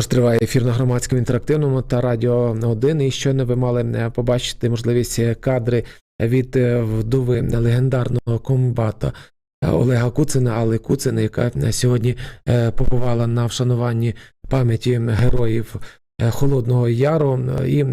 Тож триває ефір на громадському інтерактивному та радіо 1. І щойно ви мали е, побачити можливість е, кадри від е, вдови легендарного комбата Олега Куцина, Алли Куцини, яка сьогодні побувала на вшануванні пам'яті героїв Холодного Яру. І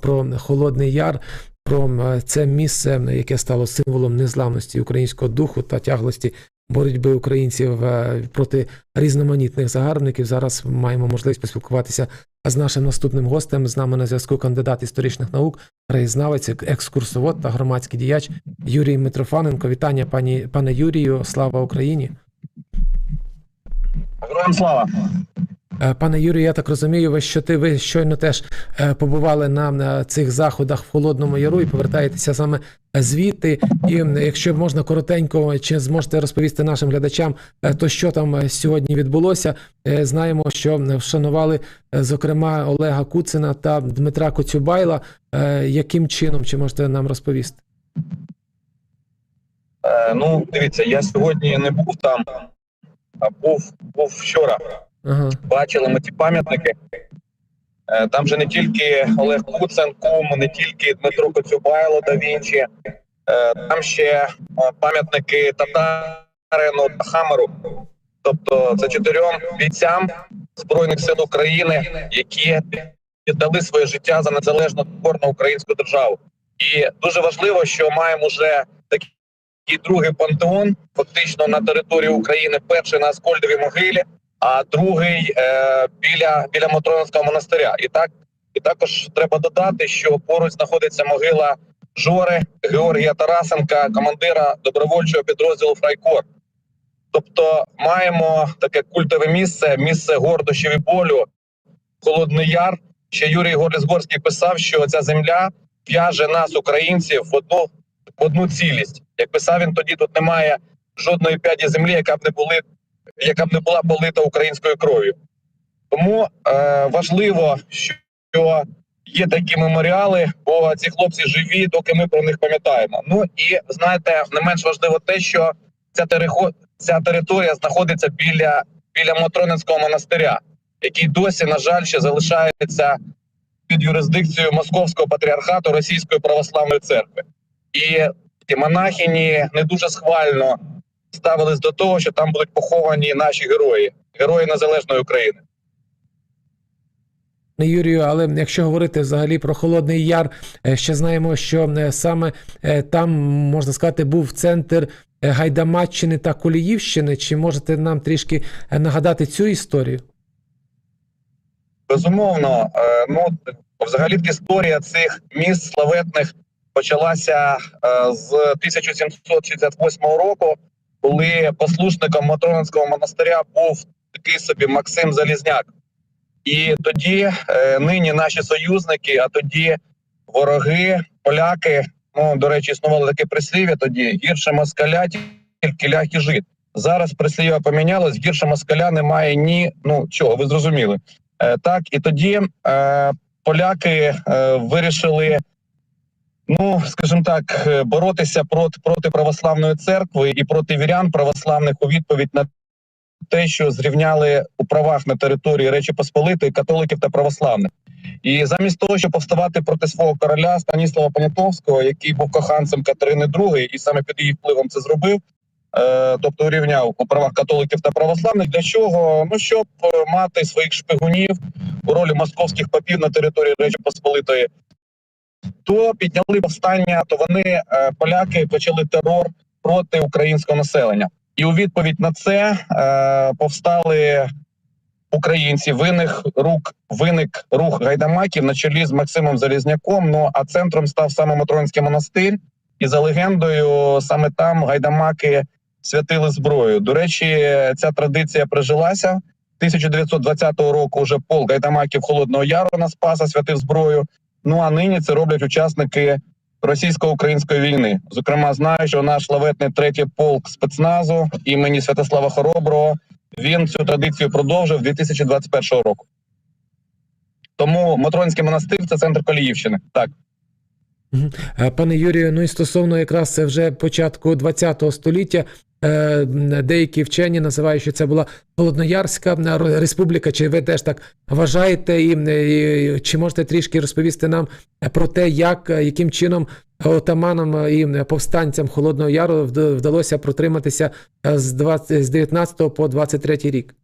про Холодний Яр, про це місце, яке стало символом незламності українського духу та тяглості боротьби українців е, проти різноманітних загарбників. Зараз маємо можливість поспілкуватися з нашим наступним гостем. З нами на зв'язку кандидат історичних наук, краєзнавець, екскурсовод та громадський діяч Юрій Митрофаненко. Вітання, пані пане Юрію. Слава Україні. Героям слава! Е, Пане Юрію, я так розумію, ви що ти ви щойно теж е, побували на цих заходах в Холодному Яру і повертаєтеся саме звідти. І якщо можна коротенько, чи зможете розповісти нашим глядачам, е, то що там сьогодні відбулося? Знаємо, що вшанували зокрема Олега Куцина та Дмитра Коцюбайла. Яким чином чи можете нам розповісти? Ну, дивіться, я сьогодні не був там, був, був вчора. Ага. Бачили ми ті пам'ятники. Е, там же не тільки Олег Куцен, Кум, не тільки Дмитро Коцюбайло да Вінчі, е, там ще е, пам'ятники Татарину та Хамеру. Тобто це чотирьом бійцям Збройних сил України, які віддали своє життя за незалежну творну українську державу. І дуже важливо, що маємо вже такий другий пантеон, фактично на території України, перший на Аскольдовій могилі, а другий е, біля біля Матроновського монастиря. І так і також треба додати, що поруч знаходиться могила Жори Георгія Тарасенка, командира добровольчого підрозділу Фрайкор. Тобто маємо таке культове місце, місце гордощів і болю, Холодний Яр. Ще Юрій Горліцгорський писав, що ця земля в'яже нас, українців, в одну в одну цілість. Як писав він тоді, тут немає жодної п'яді землі, яка б не були, яка б не була полита українською кров'ю. Тому е, важливо, що є такі меморіали, бо ці хлопці живі, доки ми про них пам'ятаємо. Ну і знаєте, не менш важливо те, що ця терихо, ця територія знаходиться біля, біля Матронинського монастиря, який досі, на жаль, ще залишається під юрисдикцією Московського патріархату Російської православної церкви. І ті монахині не дуже схвально ставились до того, що там будуть поховані наші герої, герої незалежної України. Юрію, але якщо говорити взагалі про Холодний Яр, е, ще знаємо, що е, саме е, там, можна сказати, був центр Гайдамаччини та Коліївщини. Чи можете нам трішки нагадати цю історію? Безумовно, ну взагалі історія цих міст славетних почалася е, з 1768 року, коли послушником Матронинського монастиря був такий собі Максим Залізняк. І тоді е, нині наші союзники, а тоді вороги, поляки. Ну до речі, існувало таке прислів'я тоді: гірше москаля, тільки лях і жит. Зараз прислів'я помінялось, гірше москаля немає ні ну чого, ви зрозуміли. Е, так, і тоді е, поляки е, вирішили, ну скажімо так, е, боротися проти, проти православної церкви і проти вірян православних у відповідь на те, що зрівняли у правах на території Речі Посполитої католиків та православних. І замість того, щоб повставати проти свого короля Станіслава Понятовського, який був коханцем Катерини II, і саме під її впливом це зробив. е, Тобто урівняв у правах католиків та православних. Для чого? Ну щоб е, мати своїх шпигунів у ролі московських попів на території Речі Посполитої, то підняли повстання, то вони е, поляки почали терор проти українського населення. І у відповідь на це е, повстали українці. Виник рук виник рух гайдамаків на чолі з Максимом Залізняком. Ну а центром став саме Матронський монастир. І за легендою, саме там гайдамаки святили зброю. До речі, ця традиція прижилася. 1920 року вже полк гайдамаків Холодного Яру на Спаса святив зброю. Ну а нині це роблять учасники російсько-української війни. Зокрема, знаю, що наш славетний третій полк спецназу імені Святослава Хороброго він цю традицію продовжив 2021 року. Тому Матронський монастир це центр Коліївщини. Так. Е, Пане Юрію, ну і стосовно якраз це вже початку ХХ століття, деякі вчені називають, що це була Холодноярська е, республіка. Чи ви теж так вважаєте? І, і чи можете трішки розповісти нам про те, як е, яким чином отаманам і повстанцям Холодного Яру вдалося протриматися е, з 20, з 19 по 23 рік?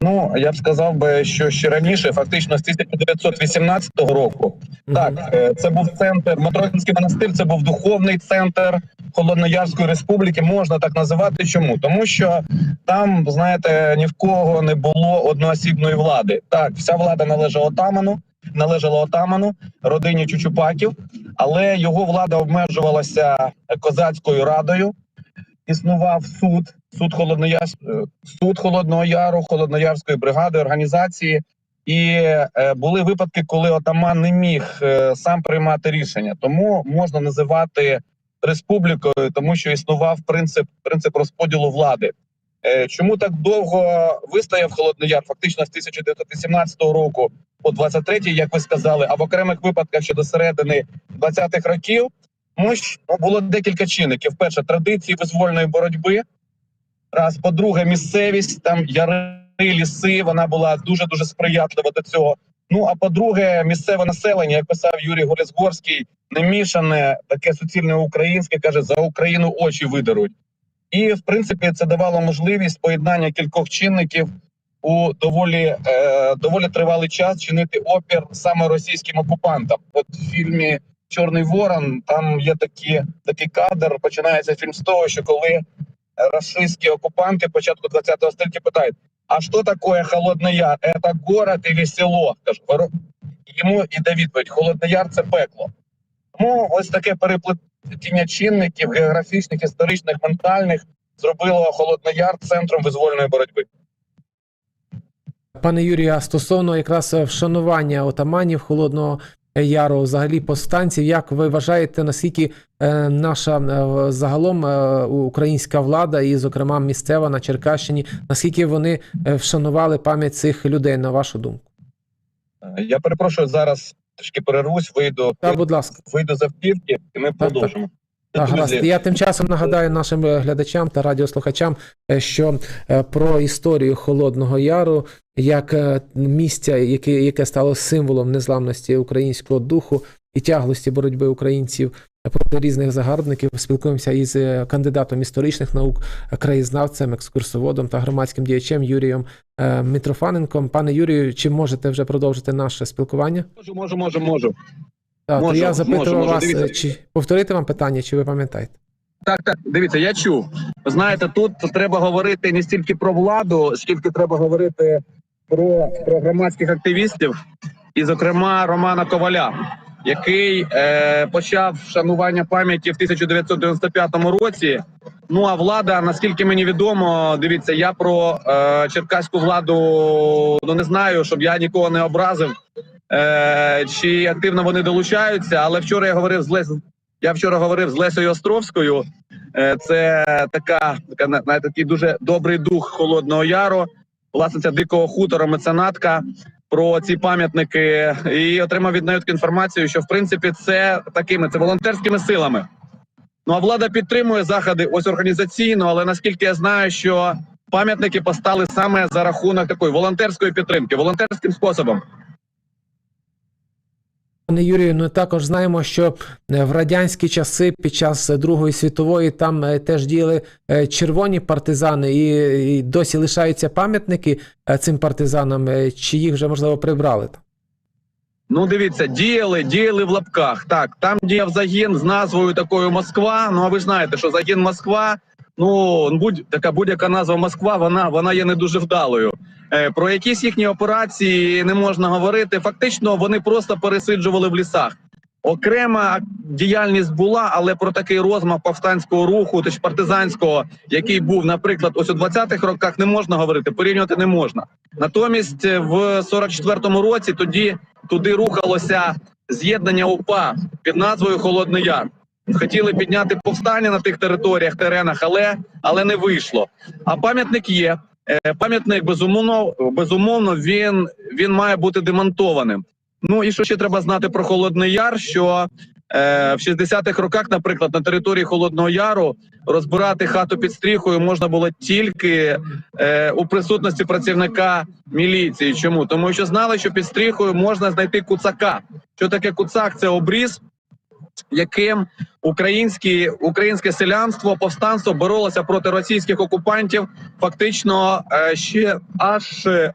Ну я б сказав би, що ще раніше, фактично з 1918 року, так е, це був центр Матросинський монастир. Це був духовний центр Холодноярської республіки. Можна так називати. Чому? Тому що там, знаєте, ні в кого не було одноосібної влади. Так, вся влада належала отаману, належала отаману, родині Чучупаків, але його влада обмежувалася козацькою радою. Існував суд, суд Холоднояр, е, суд Холодного Яру, Холодноярської бригади, організації. І е, були випадки, коли отаман не міг е, сам приймати рішення. Тому можна називати республікою, тому що існував принцип, принцип розподілу влади. Е, чому так довго вистояв Холодний Яр? Фактично з 1918 року по 23, як ви сказали, а в окремих випадках ще до середини 20-х років. Тому ну, було декілька чинників. Перше, традиції визвольної боротьби. Раз, по-друге, місцевість, там яри, ліси, вона була дуже дуже сприятлива до цього. Ну а по-друге, місцеве населення, як писав Юрій Горецгорський, не мішане, таке суцільне українське, каже, за Україну очі видеруть. І в принципі це давало можливість поєднання кількох чинників у доволі е, доволі тривалий час чинити опір саме російським окупантам. От в фільмі Чорний Ворон там є такі, такий кадр. Починається фільм з того, що коли рашистські окупанти початку 20-го століття питають: а що таке Холодний Яр? Це город или село? Кажу, йому іде відповідь: Холодний Яр це пекло. Тому ось таке переплетіння чинників географічних, історичних, ментальних зробило Холодний Яр центром визвольної боротьби. Пане Юрію, а стосовно якраз е, вшанування отаманів Холодного Яру, взагалі повстанців, як ви вважаєте, наскільки е, наша е, загалом е, українська влада, і, зокрема, місцева на Черкащині, наскільки вони вшанували пам'ять цих людей, на вашу думку? Я перепрошую зараз. Трішки перервусь, вийду, Та, будь ласка. вийду з автівки, і ми продовжимо. Так, гаразд. Я тим часом нагадаю нашим е, глядачам та радіослухачам, е, що е, про історію Холодного Яру, як е, місця, яке, яке стало символом незламності українського духу і тяглості боротьби українців проти різних загарбників, спілкуємося із е, кандидатом історичних наук, е, краєзнавцем, екскурсоводом та громадським діячем Юрієм е, Митрофаненком. Пане Юрію, чи можете вже продовжити наше спілкування? Можу, можу, можу, можу. Так, то я запитував можу, можу. вас, е, чи повторити вам питання, чи ви пам'ятаєте? Так, так, дивіться, я чув. Знаєте, тут треба говорити не стільки про владу, скільки треба говорити про, про громадських активістів, і, зокрема, Романа Коваля, який е, почав шанування пам'яті в 1995 році. Ну а влада, наскільки мені відомо, дивіться, я про е, черкаську владу ну не знаю, щоб я нікого не образив. Е, чи активно вони долучаються, але вчора я говорив з Лес. Я вчора говорив з Лесею Островською. Е, Це така, така на- на такий дуже добрий дух Холодного Яру, власниця дикого хутора, меценатка про ці пам'ятники і отримав від неї інформацію, що в принципі це такими це волонтерськими силами. Ну а влада підтримує заходи ось організаційно, але наскільки я знаю, що пам'ятники постали саме за рахунок такої волонтерської підтримки, волонтерським способом. Пане Юрію, ну також знаємо, що е, в радянські часи під час Другої світової там е, теж діяли е, червоні партизани, і, досі лишаються пам'ятники цим партизанам, чи їх вже можливо прибрали. Ну, дивіться, діяли, діяли в лапках. Так, там діяв загін з назвою такою Москва. Ну а ви знаєте, що загін Москва, ну будь така будь-яка назва Москва, вона вона є не дуже вдалою. Е, про якісь їхні операції не можна говорити. Фактично, вони просто пересиджували в лісах. Окрема діяльність була, але про такий розмах повстанського руху, чи партизанського, який був, наприклад, ось у 20-х роках, не можна говорити, порівнювати не можна. Натомість е, в 44-му році тоді туди рухалося з'єднання УПА під назвою Холодний Яр. Хотіли підняти повстання на тих територіях, теренах, але але не вийшло. А пам'ятник є. Е, Пам'ятник безумовно, безумовно, він, він має бути демонтованим. Ну і що ще треба знати про Холодний Яр? Що Е, в 60-х роках, наприклад, на території Холодного Яру розбирати хату під стріхою можна було тільки е, у присутності працівника міліції. Чому? Тому що знали, що під стріхою можна знайти куцака. Що таке куцак? Це обріз, яким українські, українське селянство, повстанство боролося проти російських окупантів фактично е, ще аж е,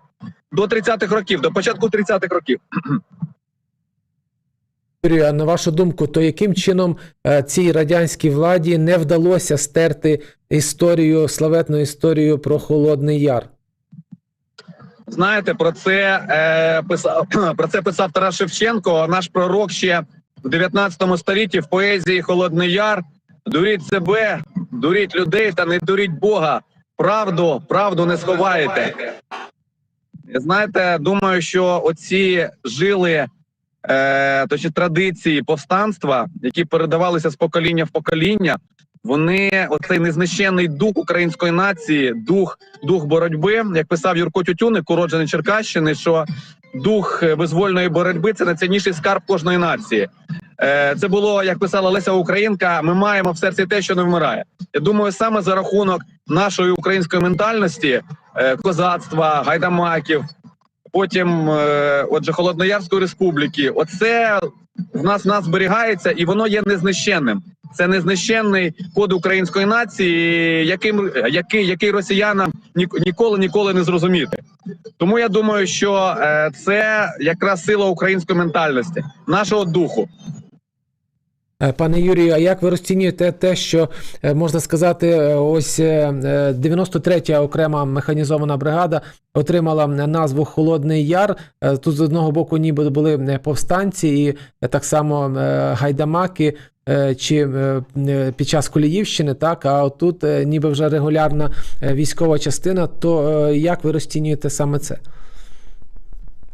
до 30-х років, до початку 30-х років. А на вашу думку, то яким чином е, цій радянській владі не вдалося стерти історію, славетну історію про Холодний Яр? Знаєте, про це е, писав про це писав Тарас Шевченко, наш пророк ще в 19 столітті в поезії Холодний Яр. Дуріть себе, дуріть людей та не дуріть Бога. Правду, правду не сховаєте. Знаєте, думаю, що оці жили е, точні традиції повстанства, які передавалися з покоління в покоління, вони оцей незнищенний дух української нації, дух, дух боротьби, як писав Юрко Тютюник, уроджений Черкащини, що дух е, визвольної боротьби це найцінніший скарб кожної нації. Е, Це було, як писала Леся Українка. Ми маємо в серці те, що не вмирає. Я думаю, саме за рахунок нашої української ментальності, е, козацтва, гайдамаків, потім, е, отже, Холодноярської республіки. Оце в нас нас зберігається, і воно є незнищенним. Це незнищенний код української нації, яким який, який росіянам ні- ніколи ніколи не зрозуміти. Тому я думаю, що е, це якраз сила української ментальності, нашого духу. Е, Пане Юрію, а як ви розцінюєте те, що е, можна сказати, е, ось е, е, 93-я окрема механізована бригада отримала назву Холодний Яр. Тут з одного боку, ніби були повстанці, і так само гайдамаки. Чи під час Коліївщини, так а тут ніби вже регулярна військова частина. То як ви розцінюєте саме це?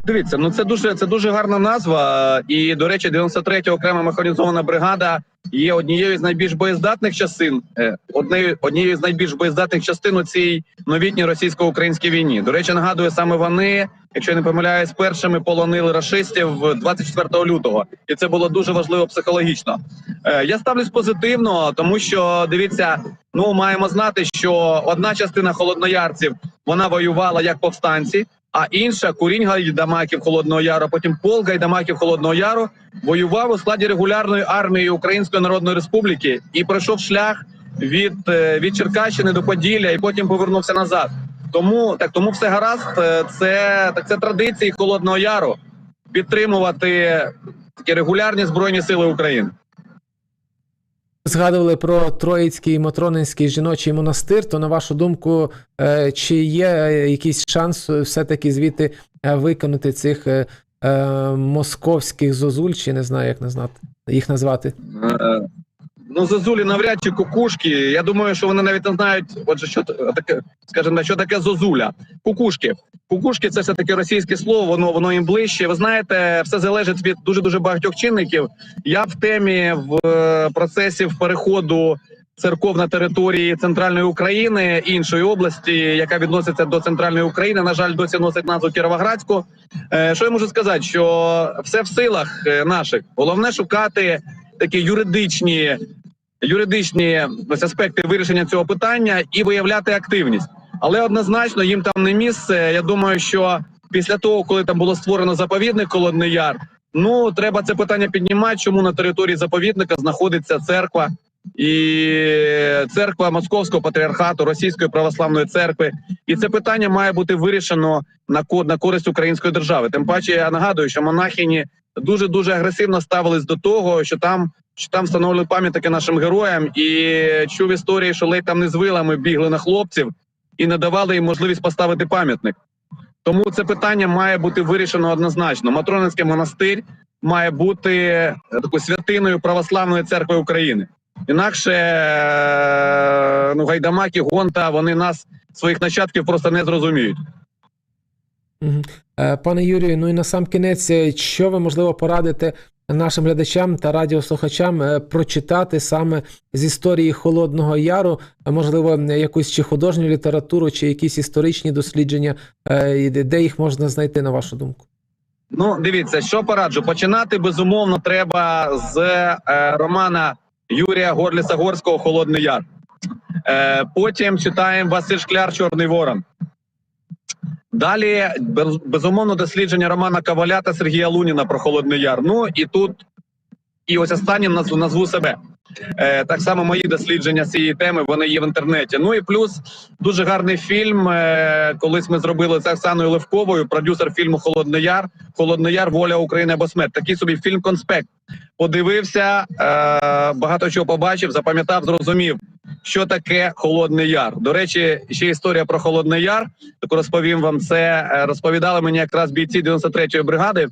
Дивіться, ну це дуже це дуже гарна назва. І до речі, 93-я окрема механізована бригада є однією з найбільш боєздатних частин, е, однією однією з найбільш боєздатних частин у цій новітній російсько-українській війні. До речі, нагадую, саме вони, якщо я не помиляюсь, першими полонили рашистів 24 лютого, і це було дуже важливо психологічно. Е, Я ставлюсь позитивно, тому що дивіться, ну маємо знати, що одна частина холодноярців вона воювала як повстанці. А інша курінь гайдамаків Холодного Яру, потім пол гайдамаків Холодного Яру воював у складі регулярної армії Української Народної Республіки і пройшов шлях від, е, від Черкащини до Поділля, і потім повернувся назад. Тому так, тому все гаразд. Е, Це так це традиції Холодного Яру підтримувати такі регулярні збройні сили України. Згадували про Троїцький Матронинський жіночий монастир. То на вашу думку, е, чи є е, якийсь шанс все-таки звідти е, виконати цих московських зозуль, чи не знаю, як назвати їх назвати? Ну, зозулі навряд чи кукушки. Я думаю, що вони навіть не знають, отже, що таке, скажімо, що таке зозуля. Кукушки. Кукушки це все таки російське слово, воно воно їм ближче. Ви знаєте, все залежить від дуже дуже багатьох чинників. Я в темі в е, процесі переходу церков на території центральної України іншої області, яка відноситься до центральної України. На жаль, досі носить назву Кіровоградську. Е, Що я можу сказати? Що все в силах е, наших. Головне шукати такі юридичні юридичні ось аспекти вирішення цього питання і виявляти активність. Але однозначно їм там не місце. Я думаю, що після того, коли там було створено заповідник Холодний Яр, ну треба це питання піднімати, чому на території заповідника знаходиться церква і церква Московського патріархату Російської православної церкви, і це питання має бути вирішено на на користь української держави. Тим паче я нагадую, що монахині дуже дуже агресивно ставились до того, що там що там встановили пам'ятники нашим героям, і чув історії, що ледь там не з вилами бігли на хлопців і не давали їм можливість поставити пам'ятник. Тому це питання має бути вирішено однозначно. Матронинський монастир має бути е, такою святиною православної церкви України. Інакше е, ну гайдамаки, гонта вони нас своїх нащадків просто не зрозуміють. Е, Пане Юрію, ну і на сам кінець, що ви можливо порадите нашим глядачам та радіослухачам е, прочитати саме з історії Холодного Яру, а, можливо, е, якусь чи художню літературу, чи якісь історичні дослідження, е, де їх можна знайти, на вашу думку? Ну, дивіться, що пораджу. Починати безумовно треба з е, романа Юрія Горліса Горського Холодний Яр. Е, потім читаємо Василь Шкляр Чорний Ворон. Далі без- безумовно дослідження Романа Коваля та Сергія Луніна про Холодний Яр. Ну і тут, і ось останнім назву, назву себе. Е, так само мої дослідження цієї теми вони є в інтернеті. Ну і плюс дуже гарний фільм. Е, колись ми зробили з Оксаною Левковою, продюсер фільму Холодний Яр. Холодний Яр, воля України або смерть. Такий собі фільм конспект. Подивився, е, багато чого побачив, запам'ятав, зрозумів, що таке Холодний Яр. До речі, ще історія про Холодний Яр. Таку розповім вам це. Розповідали мені якраз бійці 93-ї бригади.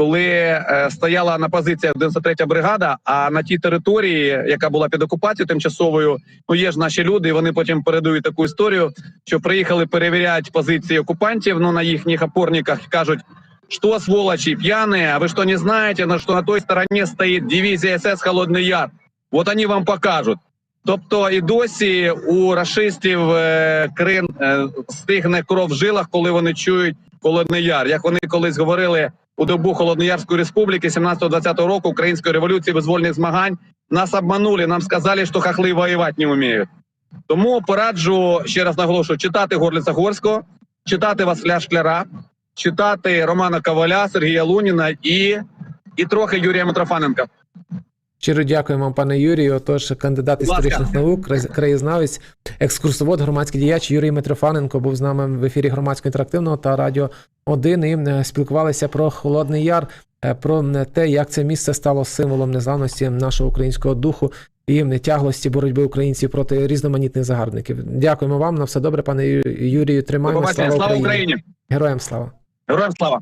Коли е, стояла на позиціях 93-я бригада, а на тій території, яка була під окупацією тимчасовою, ну є ж наші люди, і вони потім передають таку історію, що приїхали перевіряти позиції окупантів ну, на їхніх опорниках кажуть, що сволочі, п'яні, а ви що не знаєте, на що на той стороні стоїть дивізія СС Холодний Яр? От вони вам покажуть. Тобто і досі у рашистів е, Крим е, стигне кров в жилах, коли вони чують Холодний Яр. Як вони колись говорили у добу Холодноярської республіки 17-20 року Української революції визвольних змагань, нас обманули, нам сказали, що хахли воювати не вміють. Тому пораджу ще раз наголошую читати Горліца Горського, читати Василя Шкляра, читати Романа Коваля, Сергія Луніна і, і трохи Юрія Митрофаненка. Щиро дякуємо пане Юрію. Отож, кандидат історичних наук, краєзнавець, екскурсовод, громадський діяч Юрій Митрофаненко був з нами в ефірі громадського інтерактивного та радіо 1 і е, спілкувалися про Холодний Яр, е, про те, як це місце стало символом незламності нашого українського духу і е, тяглості боротьби українців проти різноманітних загарбників. Дякуємо вам на все добре, пане Юрію. Тримаємо. Слава Україні! Україні! Героям слава! Героям слава!